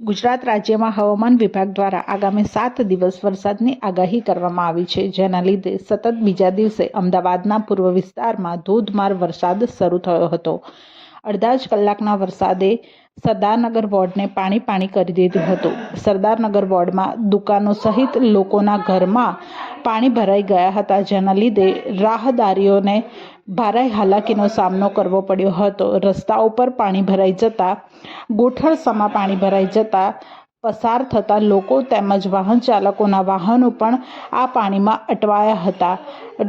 ગુજરાત રાજ્યમાં હવામાન વિભાગ દ્વારા આગામી સાત દિવસ વરસાદની આગાહી કરવામાં આવી છે, જેના લીધે સતત બીજા દિવસે અમદાવાદના પૂર્વ વિસ્તારમાં ધોધમાર વરસાદ શરૂ થયો હતો. અડધા જ કલાકના વરસાદે સરદારનગર વોર્ડને પાણી પાણી કરી દીધું હતું. સરદારનગર વોર્ડમાં દુકાનો સહિત લોકોના ઘરમાં પાણી ભરાઈ ગયા હતા, જેના લીધે રાહદારીઓને ભારે હાલાકીનો સામનો કરવો પડ્યો હતો. રસ્તા ઉપર પાણી ભરાઈ જતા ગોઠણસમાં પાણી ભરાઈ જતા, પસાર થતા લોકો તેમજ વાહન ચાલકોના વાહનો પણ આ પાણીમાં અટવાયા હતા.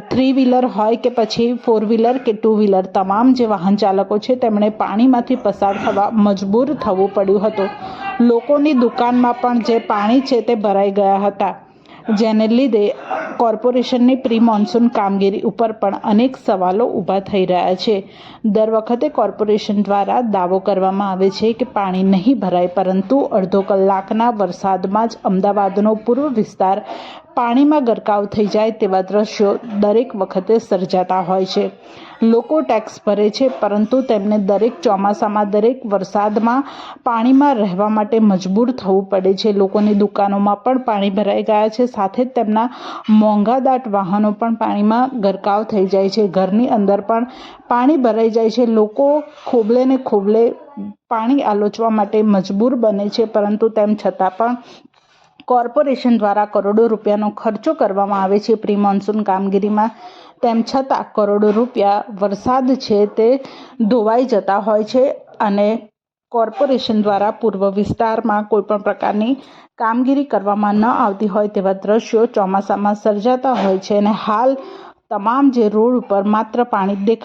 થ્રી વ્હીલર હોય કે પછી ફોર વ્હીલર કે ટુ વ્હીલર તમામ જે વાહન ચાલકો છે તેમણે પાણીમાંથી પસાર થવા મજબૂર થવું પડ્યું હતું. લોકોની દુકાનમાં પણ જે પાણી છે તે ભરાઈ ગયા હતા, જેને લીધે કોર્પોરેશનની પ્રી મોન્સૂન કામગીરી ઉપર પણ અનેક સવાલો ઊભા થઈ રહ્યા છે. દર વખતે કોર્પોરેશન દ્વારા દાવો કરવામાં આવે છે કે પાણી નહીં ભરાય, પરંતુ અડધો કલાકના વરસાદમાં જ અમદાવાદનો પૂર્વ વિસ્તાર પાણીમાં ગરકાવ થઈ જાય તેવા દ્રશ્યો દરેક વખતે સર્જાતા હોય છે. લોકો ટેક્સ ભરે છે, પરંતુ તેમને દરેક ચોમાસામાં, દરેક વરસાદમાં પાણીમાં રહેવા માટે મજબૂર થવું પડે છે. લોકોની દુકાનોમાં પણ પાણી ભરાઈ ગયા છે, સાથે જ તેમના મોંઘાદાટ વાહનો પણ પાણીમાં ગરકાવ થઈ જાય છે. ઘરની અંદર પણ પાણી ભરાઈ જાય છે. લોકો ખોબલે ને ખોબલે પાણી આલોચવા માટે મજબૂર બને છે, પરંતુ તેમ છતાં પણ કોર્પોરેશન દ્વારા કરોડો રૂપિયાનો ખર્ચો કરવામાં આવે છે પ્રી મોન્સૂન કામગીરીમાં. તેમ છતાં કરોડો રૂપિયા વરસાદ છે તે ધોવાઈ જતા હોય છે અને કોર્પોરેશન દ્વારા પૂર્વ વિસ્તારમાં કોઈપણ પ્રકારની કામગીરી કરવામાં ન આવતી હોય તેવા દ્રશ્યો ચોમાસામાં સર્જાતા હોય છે અને હાલ તમામ જે રોડ ઉપર માત્ર પાણી દેખાય